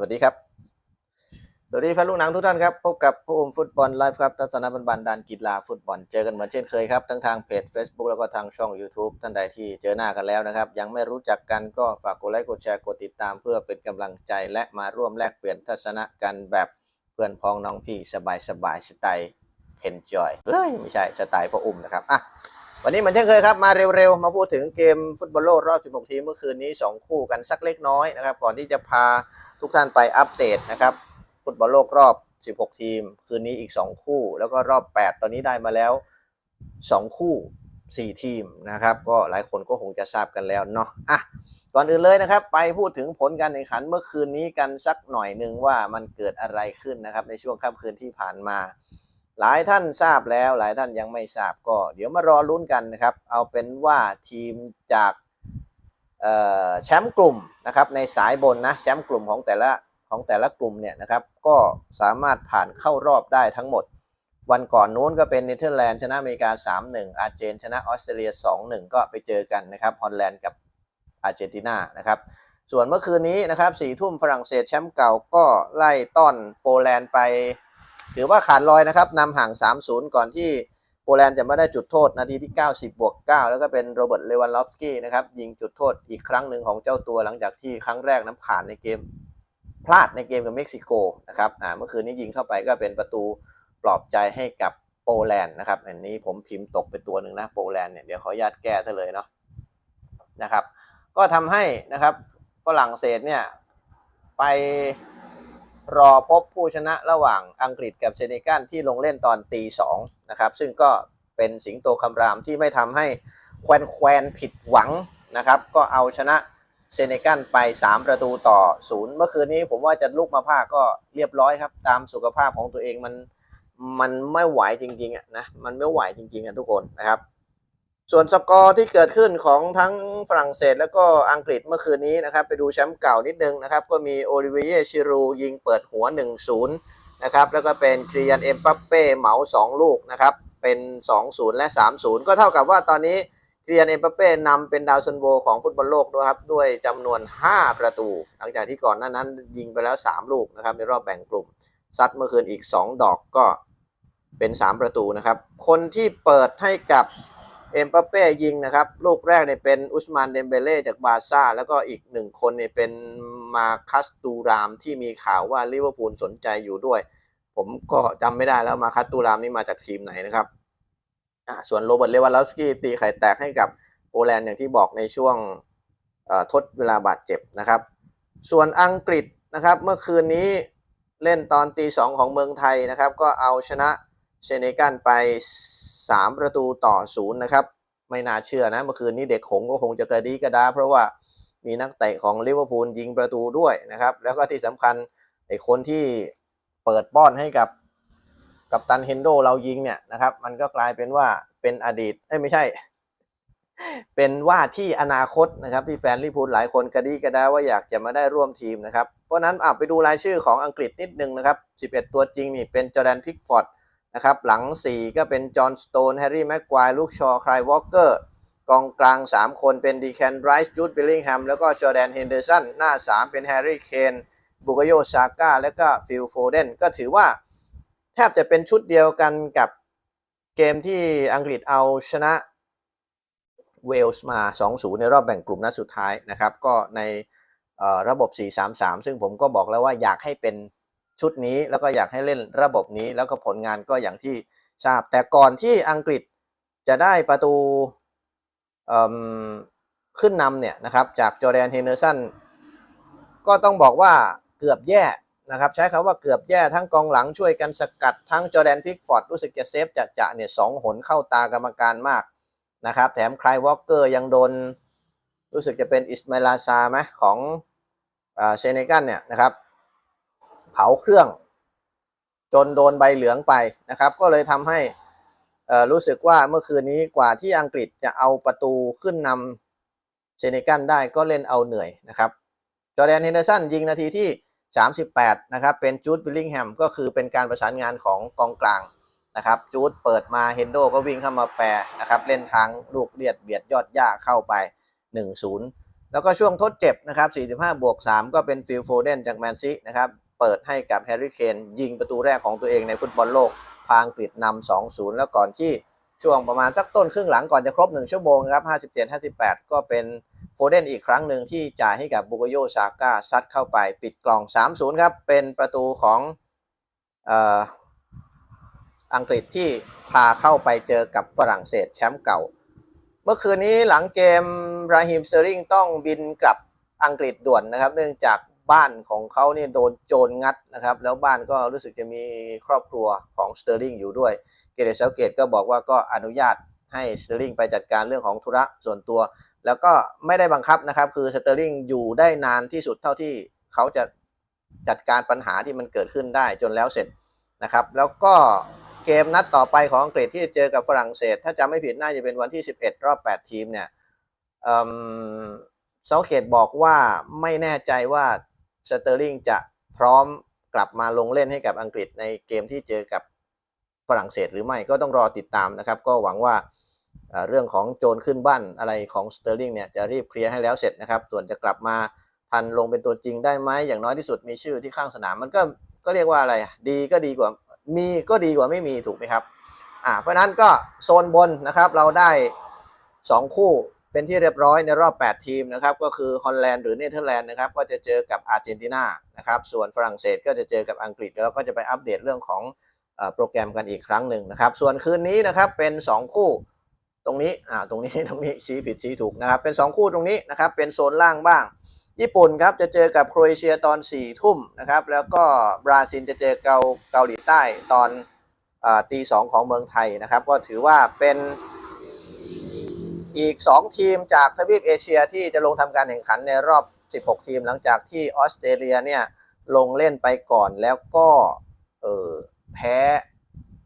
วัสดีครับ สวัสดีแฟนลูกหนังทุกท่านครับ พบกับผู้อมฟุตบอลไลฟ์ครับทัศนบันบันดานกีฬาฟุตบอลเจอกันเหมือนเช่นเคยครับ ทั้งทางเพจ Facebook แล้วก็ทางช่อง YouTube ท่านใดที่เจอหน้ากันแล้วนะครับ ยังไม่รู้จักกันก็ฝากกดไลค์กดแชร์กดติดตามเพื่อเป็นกำลังใจและมาร่วมแลกเปลี่ยนทัศนะกันแบบเพื่อนพ้องน้องพี่สบายสบายสไตล์เ n นจอยเฮ้ยไม่ใช่สไตล์พ่ออุ้มนะครับอะ วันนี้เหมือนเช่นเคยครับ มาเร็วๆ มาพูดถึงเกมฟุตบอลโลกรอบ 16 ทีมเมื่อคืนนี้ 2 คู่กันสักเล็กน้อยนะครับ ก่อนที่จะพาทุกท่านไปอัปเดตนะครับ ฟุตบอลโลกรอบ 16 ทีม คืนนี้อีก 2 คู่ แล้วก็รอบ 8 ตอนนี้ได้มาแล้ว 2 คู่ 4 ทีมนะครับ ก็หลายคนก็คงจะทราบกันแล้วเนาะอะก่อนอื่นเลยนะครับ ไปพูดถึงผลการแข่งขันเมื่อคืนนี้กันสักหน่อยหนึ่งว่ามันเกิดอะไรขึ้นนะครับในช่วงค่ำคืนที่ผ่านมา หลายท่านทราบแล้ว หลายท่านยังไม่ทราบก็ เดี๋ยวมารอลุ้นกันนะครับ เอาเป็นว่าทีมจากแชมป์กลุ่มนะครับในสายบนนะแชมป์กลุ่มของแต่ละของแต่ละกลุ่มเนี่ยนะครับก็สามารถผ่านเข้ารอบได้ทั้งหมด วันก่อนนู้นก็เป็นเนเธอร์แลนด์ชนะอเมริกา 3-1 อาร์เจนชนะออสเตรเลีย 2-1 ก็ไปเจอกันนะครับฮอลแลนด์กับอาร์เจนตินานะครับส่วนเมื่อคืนนี้นะครับสี่ทุ่มฝรั่งเศสแชมป์เก่าก็ไล่ต้อนโปแลนด์ไป ถือว่าขาดลอยนะครับนำห่าง 3-0 ก่อนที่โปแลนด์จะไม่ได้จุดโทษนาทีที่ 90 บวก 9 แล้วก็เป็นโรเบิร์ตเลวันลอฟสกี้นะครับยิงจุดโทษอีกครั้งหนึ่งของเจ้าตัวหลังจากที่ครั้งแรกน้ำผ่านในเกมพลาดในเกมกับเม็กซิโกนะครับอ่าเมื่อคืนนี้ยิงเข้าไปก็เป็นประตูปลอบใจให้กับโปแลนด์นะครับอันนี้ผมพิมพ์ตกไปตัวหนึ่งนะโปแลนด์เนี่ยเดี๋ยวขออนุญาตแก้ซะเลยเนาะนะครับก็ทำให้นะครับฝรั่งเศสเนี่ยไป รอพบผู้ชนะระหว่างอังกฤษกับเซเนกัลที่ลงเล่นตอนตีสองนะครับ ซึ่งก็เป็นสิงโตคำรามที่ไม่ทำให้แควนแควนผิดหวังนะครับ ก็เอาชนะเซเนกัลไป 3 ประตูต่อศูนย์เมื่อคืนนี้ผมว่าจะลุกมาภาคก็เรียบร้อยครับ ตามสุขภาพของตัวเองมันมันไม่ไหวจริงๆอะนะมันไม่ไหวจริงๆอะทุกคนนะครับ ส่วนสกอร์ที่เกิดขึ้นของทั้งฝรั่งเศสแล้วก็อังกฤษเมื่อคืนนี้นะครับ ไปดูแชมป์เก่านิดนึงนะครับ ก็มีโอลิเวียชิรูยิงเปิดหัว 1-0 นะครับ แล้วก็เป็นครียันเอ็มปัปเป้เหมา 2 ลูกนะครับ เป็น 2-0 และ 3-0 ก็เท่ากับว่าตอนนี้ครียันเอ็มปัปเป้นำเป็นดาวซันโวของฟุตบอลโลกด้วยครับด้วยจำนวน 5 ประตู หลังจากที่ก่อนหน้านั้นยิงไปแล้ว 3 ลูกนะครับในรอบแบ่งกลุ่มซัดเมื่อคืนอีก 2 ดอกก็เป็น 3 ประตูนะครับคนที่เปิดให้กับ เอ็มบัปเป้ยิงนะครับ ลูกแรกเนี่ยเป็นอุสมานเดมเบเล่จากบาร์ซ่า แล้วก็อีกหนึ่งคนเนี่ยเป็นมาคัสตูรามที่มีข่าวว่าลิเวอร์พูลสนใจอยู่ด้วย ผมก็จำไม่ได้แล้วมาคัสตูรามนี่มาจากทีมไหนนะครับส่วนโรเบิร์ตเลวานลอฟสกี้ตีไข่แตกให้กับโปแลนด์อย่างที่บอกในช่วงทดเวลาบาดเจ็บนะครับ ส่วนอังกฤษนะครับเมื่อคืนนี้เล่นตอนตีสองของเมืองไทยนะครับ ก็เอาชนะ เซเนกัลไป 3 ประตูต่อศูนย์นะครับ ไม่น่าเชื่อนะ เมื่อคืนนี้เด็กหงก็คงจะกระดีกระดา เพราะว่ามีนักเตะของลิเวอร์พูลยิงประตูด้วยนะครับ แล้วก็ที่สำคัญไอ้คนที่เปิดป้อนให้กับกับตันเฮนโดเรายิงเนี่ยนะครับ มันก็กลายเป็นว่าเป็นอดีตเอ้ไม่ใช่ เป็นว่าที่อนาคตนะครับ ที่แฟนลิเวอร์พูลหลายคนกระดีกระดาว่าอยากจะมาได้ร่วมทีมนะครับ เพราะนั้นอะไปดูรายชื่อของอังกฤษนิดนึงนะครับ 11 ตัวจริงนี่เป็นจอแดนพิกฟอร์ด นะครับ หลัง 4 ก็เป็นจอห์นสโตนแฮร์รี่แม็กควายลูกชอคลายวอลเกอร์กองกลาง 3 คนเป็นดีแคนไรส์จูดบิลลิงแฮมแล้วก็จอแดนเฮนเดอร์สันหน้า 3 เป็นแฮร์รี่เคนบุกโยซาก้าแล้วก็ฟิลโฟเดนก็ถือว่าแทบจะเป็นชุดเดียวกันกับเกมที่อังกฤษเอาชนะเวลส์มา 2-0 ในรอบแบ่งกลุ่มนัดสุดท้ายนะครับ ก็ในระบบ 4-3-3 ซึ่งผมก็บอกแล้วว่าอยากให้เป็น ชุดนี้แล้วก็อยากให้เล่นระบบนี้แล้วก็ผลงานก็อย่างที่ทราบ แต่ก่อนที่อังกฤษจะได้ประตูขึ้นนำเนี่ยนะครับจากจอแดนเฮเนอร์สันก็ต้องบอกว่าเกือบแย่นะครับ ใช้คำว่าเกือบแย่ทั้งกองหลังช่วยกันสกัดทั้งจอแดนพิกฟอร์ดรู้สึกจะเซฟจะจะเนี่ยสองหนเข้าตากรรมการมากนะครับ แถมคลายวอลเกอร์ยังโดน รู้สึกจะเป็นอิสมาลาซาไหมของเซเนกัลเนี่ยนะครับ ผาเครื่อง จนโดนใบเหลืองไปนะครับ ก็เลยทำให้รู้สึกว่าเมื่อคืนนี้กว่าที่อังกฤษจะเอาประตูขึ้นนำเซเนกัลได้ก็เล่นเอาเหนื่อยนะครับจอแดนเฮนเดอร์สันยิงนาทีที่ 38 นะครับ เป็นจูดบิลลิงแฮมก็คือเป็นการประสานงานของกองกลางนะครับจูดเปิดมาเฮนโดก็วิ่งเข้ามาแปรนะครับเล่นทางลูกเลียดเบียดยอดหญ้าเข้าไป 1-0 แล้วก็ช่วงทดเจ็บนะครับ 45 บวก 3 ก็เป็นฟิลโฟเดนจากแมนซีนะครับ เปิดให้กับแฮร์รี่เคนยิงประตูแรกของตัวเองในฟุตบอลโลก พางกฤษนำ2-0 แล้วก่อนที่ช่วงประมาณสักต้นครึ่งหลังก่อนจะครบ 1 ชั่วโมงครับ 57-58 ก็เป็นโฟเดนอีกครั้งหนึ่งที่จ่ายให้กับบุกโยซาก้าซัดเข้าไปปิดกล่อง 3-0 ครับ เป็นประตูของอังกฤษที่พาเข้าไปเจอกับฝรั่งเศสแชมป์เก่า เมื่อคืนนี้หลังเกมราฮิมสเตอริงต้องบินกลับอังกฤษด่วนนะครับ เนื่องจาก บ้านของเขาเนี่ยโดนโจรงัดนะครับ แล้วบ้านก็รู้สึกจะมีครอบครัวของสเตอร์ลิงอยู่ด้วย เกเรตเซลเกตก็บอกว่าก็อนุญาตให้สเตอร์ลิงไปจัดการเรื่องของธุระส่วนตัว แล้วก็ไม่ได้บังคับนะครับ คือสเตอร์ลิงอยู่ได้นานที่สุดเท่าที่เขาจะจัดการปัญหาที่มันเกิดขึ้นได้จนแล้วเสร็จนะครับ แล้วก็เกมนัดต่อไปของอังกฤษที่จะเจอกับฝรั่งเศส ถ้าจำไม่ผิดน่าจะเป็นวันที่ 11 รอบ 8 ทีมเนี่ยเซาเกตบอกว่าไม่แน่ใจว่า สเตอร์ลิงจะพร้อมกลับมาลงเล่นให้กับอังกฤษในเกมที่เจอกับฝรั่งเศสหรือไม่ก็ต้องรอติดตามนะครับ ก็หวังว่าเรื่องของโจรขึ้นบ้านอะไรของสเตอร์ลิงเนี่ยจะรีบเคลียร์ให้แล้วเสร็จนะครับ ส่วนจะกลับมาทันลงเป็นตัวจริงได้ไหมอย่างน้อยที่สุดมีชื่อที่ข้างสนามมันก็ก็เรียกว่าอะไรดีก็ดีกว่ามีก็ดีกว่าไม่มีถูกไหมครับอ่าเพราะฉะนั้นก็โซนบนนะครับเราได้ 2 คู่ เป็นที่เรียบร้อยในรอบ 8 ทีมนะครับ ก็คือฮอลแลนด์หรือเนเธอร์แลนด์นะครับ ก็จะเจอกับอาร์เจนตินานะครับ ส่วนฝรั่งเศสก็จะเจอกับอังกฤษ แล้วก็จะไปอัปเดตเรื่องของอโปรแกรมกันอีกครั้งหนึ่งนะครับ ส่วนคืนนี้นะครับเป็น 2 คู่ตรงนี้อ่าตรงนี้ตรงนี้ชี้ผิดชี้ถูกนะครับ เป็น 2 คู่ตรงนี้นะครับเป็นโซนล่างบ้าง ญี่ปุ่นครับจะเจอกับโครเอเชียตอน4ี่ทุ่มนะครับ แล้วก็บราซิลจะเจอเกาเกาหลีใต้ตอนอตีสองของเมืองไทยนะครับ ก็ถือว่าเป็น อีก 2 ทีมจากทวีปเอเชียที่จะลงทำการแข่งขันในรอบ 16 ทีมหลังจากที่ออสเตรเลียเนี่ยลงเล่นไปก่อนแล้วก็เออแพ้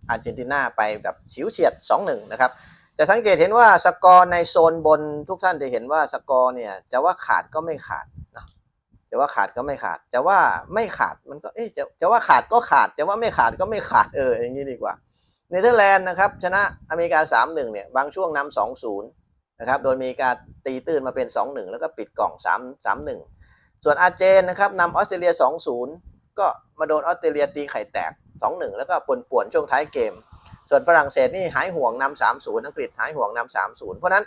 อาร์เจนตินาไปแบบฉิวเฉียด 2-1 นะครับจะสังเกตเห็นว่าสกอร์ในโซนบนทุกท่านจะเห็นว่าสกอร์เนี่ยจะว่าขาดก็ไม่ขาดนะจะว่าขาดก็ไม่ขาดจะว่าไม่ขาดมันก็เอ๊ะจะจะว่าขาดก็ขาดจะว่าไม่ขาดก็ไม่ขาดเอออย่างนี้ดีกว่าเนเธอร์แลนด์นะครับชนะอเมริกา 3-1 เนี่ยบางช่วงนำ2-0 นะครับ โดยมีการตีตื้นมาเป็น 2-1 แล้วก็ปิดกล่อง 3 3-1 ส่วนอาเจนนะครับนำออสเตรเลีย 2-0 ก็มาโดนออสเตรเลียตีไข่แตก 2-1 แล้วก็ปนป่วนช่วงท้ายเกม ส่วนฝรั่งเศสนี่หายห่วงนำสามศูนย์อังกฤษหายห่วงนำสามศูนย์เพราะนั้น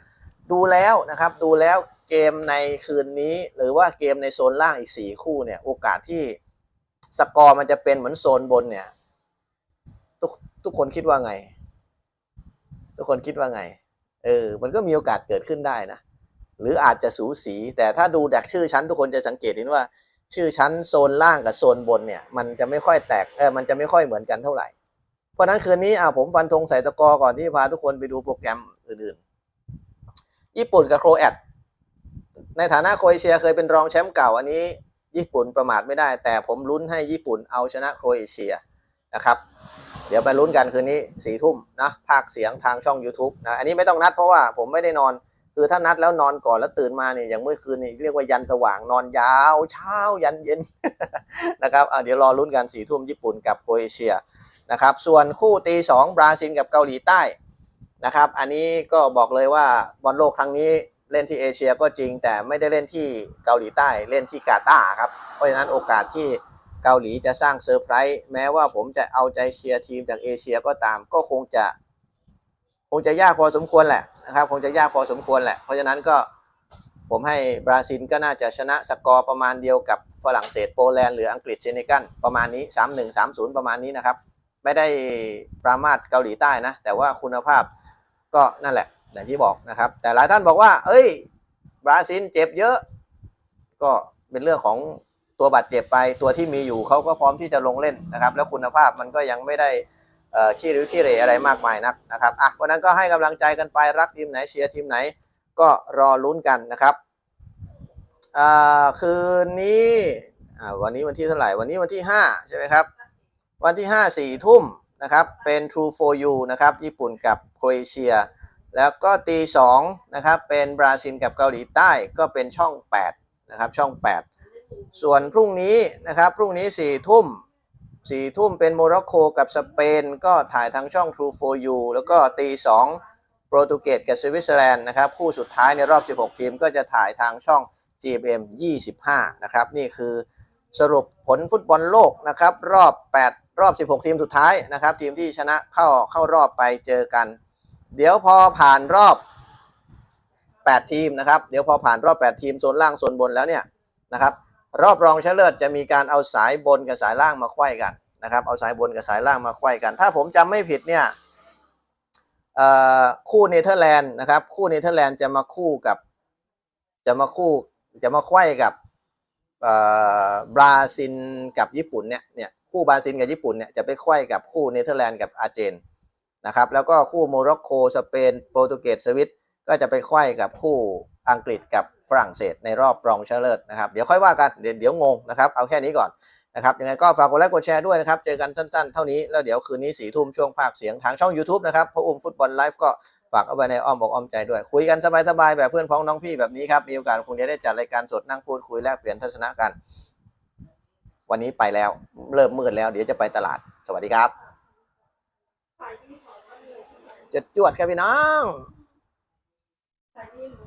ดูแล้วนะครับดูแล้วเกมในคืนนี้ หรือว่าเกมในโซนล่างอีกสี่คู่เนี่ยโอกาสที่สกอร์มันจะเป็นเหมือนโซนบนเนี่ยทุกทุกคนคิดว่าไง ทุกคนคิดว่าไง เออ มันก็มีโอกาสเกิดขึ้นได้นะ หรืออาจจะสูสี แต่ถ้าดูจากชื่อชั้นทุกคนจะสังเกตเห็นว่า ชื่อชั้นโซนล่างกับโซนบนเนี่ย มันจะไม่ค่อยแตก เออ มันจะไม่ค่อยเหมือนกันเท่าไหร่ เพราะนั้นคืนนี้อ่าผมฟันธงใส่ตะกอก่อนที่พาทุกคนไปดูโปรแกรมอื่นๆ ญี่ปุ่นกับโครแอตในฐานะโครเอเชียเคยเป็นรองแชมป์เก่าอันนี้ ญี่ปุ่นประมาทไม่ได้ แต่ผมลุ้นให้ญี่ปุ่นเอาชนะโครเอเชียนะครับ เดี๋ยวไปลุ้นกันคืนนี้สี่ทุ่มนะภาคเสียงทางช่อง YouTube นะอันนี้ไม่ต้องนัดเพราะว่าผมไม่ได้นอน คือถ้านัดแล้วนอนก่อนแล้วตื่นมาเนี่ยอย่างเมื่อคืนนี่เรียกว่ายันสว่างนอนยาวเช้ายันเย็นนะครับเดี๋ยวรอลุ้นกันสี่ทุ่มญี่ปุ่นกับโครเอเชียนะครับส่วนคู่ตีสองบราซิลกับเกาหลีใต้นะครับอันนี้ก็บอกเลยว่าบอลโลกครั้งนี้เล่นที่เอเชียก็จริงแต่ไม่ได้เล่นที่เกาหลีใต้เล่นที่กาตาร์ครับเพราะฉะนั้นโอกาสที่ เกาหลีจะสร้างเซอร์ไพรส์แม้ว่าผมจะเอาใจเชียร์ทีมจากเอเชียก็ตาม ก็คงจะ คงจะยากพอสมควรแหละนะครับคงจะยากพอสมควรแหละ เพราะฉะนั้นก็ผมให้บราซิลก็น่าจะชนะสกอร์ประมาณเดียวกับฝรั่งเศสโปแลนด์หรืออังกฤษเซเนกัลประมาณนี้ 3-1 3-0 ประมาณนี้นะครับ ไม่ได้ปรามาสเกาหลีใต้นะ แต่ว่าคุณภาพก็นั่นแหละอย่างที่บอกนะครับ แต่หลายท่านบอกว่า เอ้ย บราซิลเจ็บเยอะ ก็เป็นเรื่องของ ตัวบาดเจ็บไปตัวที่มีอยู่เขาก็พร้อมที่จะลงเล่นนะครับ แล้วคุณภาพมันก็ยังไม่ได้ขี้ริ้วขี้เหรอะไรมากมายนักนะครับอะวันนั้นก็ให้กำลังใจกันไปรักทีมไหนเชียร์ทีมไหน ก็รอลุ้นกันนะครับอ่าคืนนี้อ่าวันนี้วันที่เท่าไหร่วันนี้วันที่ห้าใช่ไหมครับ วันที่ 5 4ทุ่มนะครับเป็น True for You นะครับญี่ปุ่นกับโครเอเชีย แล้วก็ตี2นะครับเป็นบราซิลกับเกาหลีใต้ก็เป็นช่อง8นะครับช่อง 8 ส่วนพรุ่งนี้นะครับ พรุ่งนี้4ทุ่ม4ทุ่มเป็นโมร็อกโกกับสเปน ก็ถ่ายทางช่อง True for You แล้วก็ตี2โปรตุเกสกับสวิตเซอร์แลนด์นะครับ คู่สุดท้ายในรอบ 16 ทีมก็จะถ่ายทางช่อง GMM 25 นะครับ นี่คือสรุปผลฟุตบอลโลกนะครับ รอบ 8 รอบ 16 ทีมสุดท้ายนะครับ ทีมที่ชนะเข้าเข้ารอบไปเจอกัน เดี๋ยวพอผ่านรอบ 8 ทีมนะครับ เดี๋ยวพอผ่านรอบ 8 ทีมโซนล่างโซนบนแล้วเนี่ยนะครับ รอบรองชนะเลิศจะมีการเอาสายบนกับสายล่างมาไขว้กันนะครับ เอาสายบนกับสายล่างมาไขว้กัน ถ้าผมจำไม่ผิดเนี่ยคู่เนเธอร์แลนด์นะครับ คู่เนเธอร์แลนด์จะมาคู่กับ จะมาคู่จะมาไขว้กับบราซิลกับญี่ปุ่นเนี่ยเนี่ยคู่บราซิลกับญี่ปุ่นเนี่ยจะไปไขว้กับคู่เนเธอร์แลนด์กับอาร์เจนนะครับแล้วก็คู่โมร็อกโกสเปนโปรตุเกสสวิตก็จะไปไขว้กับคู่ อังกฤษกับฝรั่งเศสในรอบรองชนะเลิศนะครับเดี๋ยวค่อยว่ากันเดี๋ยวเดี๋ยวงงนะครับเอาแค่นี้ก่อนนะครับยังไงก็ฝากกดไลค์กดแชร์ด้วยนะครับ เจอกันสั้นๆ เท่านี้แล้วเดี๋ยวคืนนี้สี่ทุ่มช่วงภาคเสียงทางช่อง YouTube นะครับพระอุ้มฟุตบอลไลฟ์ก็ฝากเอาไว้ในอ้อมอกอ้อมใจด้วย คุยกันสบายๆแบบเพื่อนพ้องน้องพี่แบบนี้ครับ มีโอกาสคงจะได้จัดรายการสดนั่งพูดคุยแลกเปลี่ยนทัศนะกัน วันนี้ไปแล้วเริ่มมืดแล้วเดี๋ยวจะไปตลาด สวัสดีครับจะจวดครับพี่น้องใส่ที่หนู